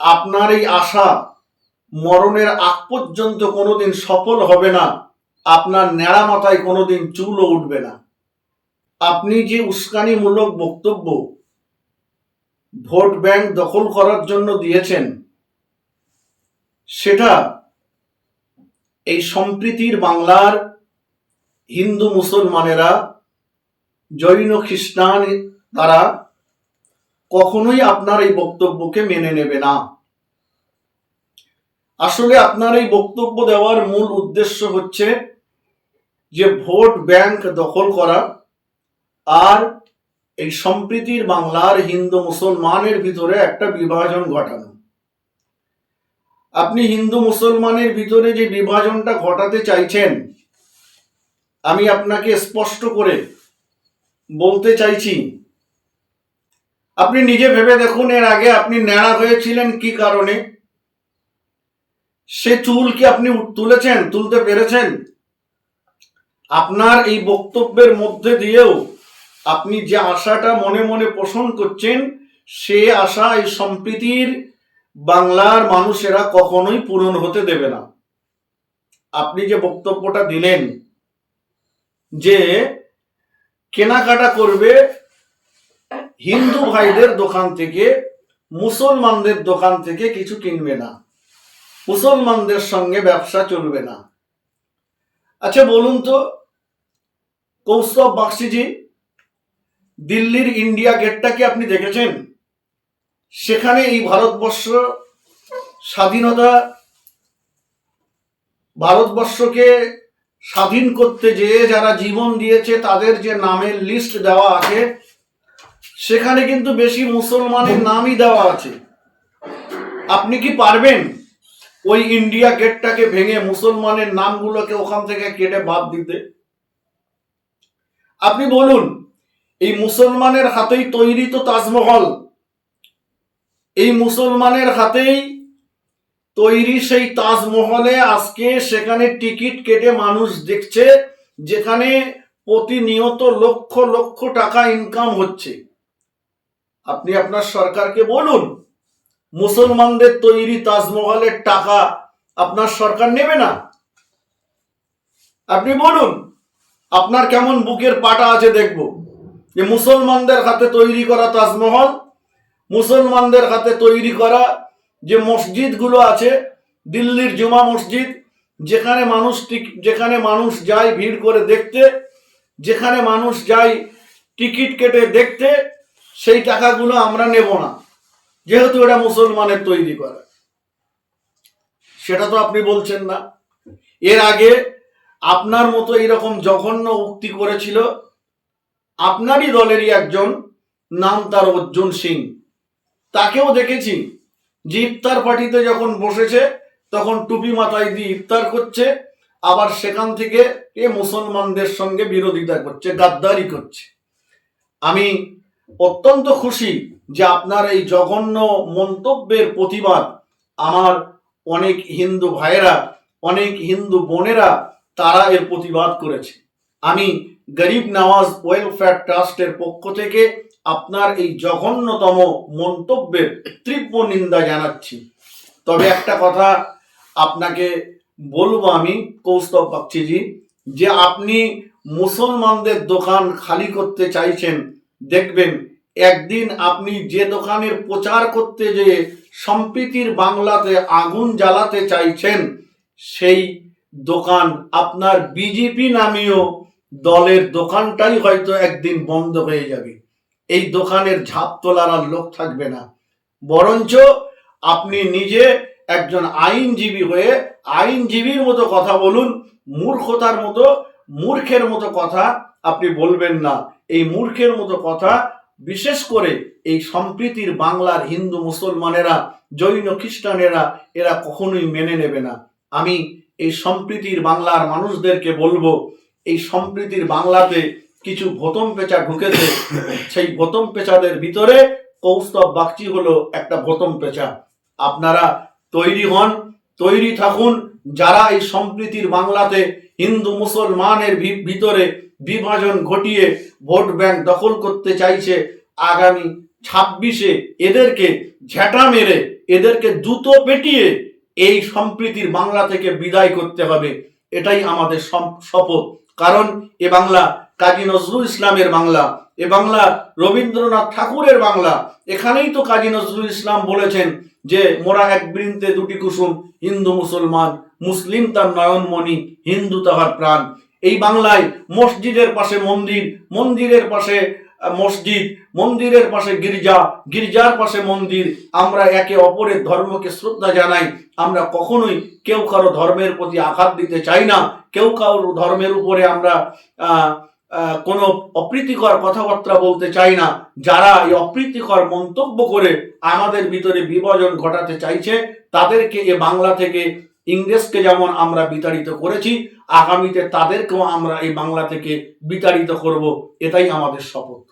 আপনার এই আশা মরণের আগ পর্যন্ত কোনোদিন সফল হবে না, আপনার ন্যাড়া মাথায় কোনোদিন চুলও উঠবে না। আপনি যে উস্কানিমূলক বক্তব্য ভোট ব্যাংক দখল করার জন্য দিয়েছেন, সেটা এই সম্প্রীতির বাংলার হিন্দু মুসলমানেরা, জৈন খ্রিস্টান তারা কখনোই আপনার এই বক্তব্যকে মেনে নেবে না। আসলে আপনার এই বক্তব্য দেওয়ার মূল উদ্দেশ্য হচ্ছে যে ভোট ব্যাংক দখল করা আর এই সম্প্রীতির বাংলার হিন্দু মুসলমানের ভিতরে একটা বিভাজন ঘটানো। আপনি হিন্দু মুসলমানের ভিতরে যে বিভাজনটা ঘটাতে চাইছেন, আমি আপনাকে স্পষ্ট করে বলতে চাইছি আপনি নিজে ভেবে দেখুন, এর আগে আপনি ন্যাড়া হয়েছিলেন কি কারণে? সে চুল কি আপনি তুলেছেন, তুলতে পেরেছেন? আপনার এই বক্তব্যের মধ্যে দিয়েও আপনি যে আশাটা মনে মনে পোষণ করছেন, সে আশা, এই সম্প্রীতির বাংলার মানুষেরা কখনোই পূরণ হতে দেবে না। আপনি যে বক্তব্যটা দিলেন যে কেনাকাটা করবে হিন্দু ভাইদের দোকান থেকে, মুসলমানদের দোকান থেকে কিছু কিনবে না। মুসলমানদের সঙ্গে ব্যবসা চলবে না। আচ্ছা বলুন তো, কৌস্তব বাক্সিজি দিল্লির ইন্ডিয়া গেটটা কি আপনি দেখেছেন? সেখানে এই ভারতবর্ষ স্বাধীনতা, ভারতবর্ষকে স্বাধীন করতে যেয়ে যারা জীবন দিয়েছে, তাদের যে নামের লিস্ট দেওয়া আছে সেখানে কিন্তু বেশি মুসলমানের নামই দেওয়া আছে। আপনি কি পারবেন ওই ইন্ডিয়া গেটটাকে ভেঙে মুসলমানের নামগুলোকে ওখান থেকে কেটে বাদ দিতে? আপনি বলুন, এই মুসলমানের হাতেই তৈরি তো তাজমহল। এই মুসলমানের হাতেই তৈরি সেই তাজমহলে আজকে সেখানে টিকিট কেটে মানুষ দেখছে, যেখানে প্রতিনিয়ত লক্ষ লক্ষ টাকা ইনকাম হচ্ছে। আপনি আপনার সরকারকে বলুন, মুসলমানদের তৈরি তাজমহলের টাকা আপনার সরকার নেবে না? আপনি বলুন, আপনার কেমন বুকের পাটা আছে দেখব। যে মুসলমানদের হাতে তৈরি করা তাজমহল, মুসলমানদের হাতে তৈরি করা যে মসজিদগুলো আছে, দিল্লির জুমা মসজিদ, যেখানে মানুষ যেখানে মানুষ যায় ভিড় করে দেখতে, যেখানে মানুষ যায় টিকিট কেটে দেখতে সেই টাকাগুলো আমরা নেব না। যেহেতু এটা মুসলমানের তৈরি করা। সেটা তো আপনি বলছেন না। এর আগে আপনার মতো এরকম জঘন্য উক্তি করেছিল আপনারই দলেরই একজন, নাম তার অর্জুন সিং। তাকেও দেখেছি। যে ইফতার পার্টিতে যখন বসেছে, তখন টুপি মাথায় দিয়ে ইফতার করছে, আবার সেখান থেকে এ মুসলমানদের সঙ্গে বিরোধিতা করছে, গাদ্দারি করছে। আমি অত্যন্ত খুশি যে আপনার এই জঘন্য মন্তব্যের প্রতিবাদ আমার অনেক হিন্দু ভাইয়েরা, অনেক হিন্দু বোনেরা তারা এর প্রতিবাদ করেছে। আমি গরিব নওয়াজ ওয়েলফেয়ার ট্রাস্টের পক্ষ থেকে আপনার এই জঘন্যতম মন্তব্যের তীব্র নিন্দা জানাচ্ছি। তবে একটা কথা আপনাকে বলব আমি, কৌস্তব বাগচিজি যে আপনি মুসলমানদের দোকান খালি করতে চাইছেন দেখবেন, একদিন আপনি যে দোকানের প্রচার করতে যে সম্প্রীতির বাংলাতে আগুন জ্বালাতে চাইছেন, সেই দোকান আপনার বিজেপি নামীয় দলের দোকানটাই হয়তো একদিন বন্ধ হয়ে যাবে। এই দোকানের ঝাপ তোলার আর লোক থাকবে না। বরঞ্চ আপনি নিজে একজন আইনজীবী হয়ে আইনজীবীর মতো কথা বলুন, মূর্খতার মতো, মূর্খের মতো কথা আপনি বলবেন না। এই মূর্খের মতো কথা, বিশেষ করে এই সম্প্রীতির বাংলার হিন্দু মুসলমানেরা, জৈন খ্রিস্টানেরা, এরা কখনোই মেনে নেবে না। আমি এই সম্প্রীতির বাংলার মানুষদেরকে বলব, এই সম্প্রীতির বাংলাতে কিছু ভোতম পেঁচা ঢুকেছে। সেই ভোতম পেঁচাদের ভিতরে কৌস্তব বাগচি হলো একটা ভোতম পেঁচা। আপনারা তৈরি হন, তৈরি থাকুন, যারা এই সম্প্রীতির বাংলাতে হিন্দু মুসলমানের ভিতরে বিভাজন ঘটিয়ে ভোট ব্যাংক দখল করতে চাইছে আগামী ছাব্বিশে এদেরকে ঝেঁটা মেরে এদেরকে দ্রুত পেটিয়ে এই সম্প্রীতির বাংলা থেকে বিদায় করতে হবে। এটাই আমাদের শপথ। কারণ এ বাংলা কাজী নজরুল ইসলামের বাংলা, এ বাংলা রবীন্দ্রনাথ ঠাকুরের বাংলা। এখানেই তো কাজী নজরুল ইসলাম বলেছেন যে, মোরা এক বৃন্তে দুটি কুসুম, হিন্দু মুসলমান, মুসলিম তার নয়নমণি, হিন্দু তাহার প্রাণ। এই বাংলায় মসজিদের পাশে মন্দির, মন্দিরের পাশে মসজিদ, মন্দিরের পাশে গির্জা, গির্জার পাশে মন্দির। আমরা একে অপরের ধর্মকে শ্রদ্ধা জানাই। আমরা কখনোই কেউ কারও ধর্মের প্রতি আঘাত দিতে চাই না। কেউ কারও ধর্মের উপরে আমরা কোনো অপ্রীতিকর কথাবার্তা বলতে চাই না। যারা এই অপ্রীতিকর মন্তব্য করে আমাদের ভিতরে বিভাজন ঘটাতে চাইছে, তাদেরকে এ বাংলা থেকে ইংরেজকে যেমন আমরা বিতাড়িত করেছি, আগামীতে তাদেরকেও আমরা এই বাংলা থেকে বিতাড়িত করব, এটাই আমাদের শপথ।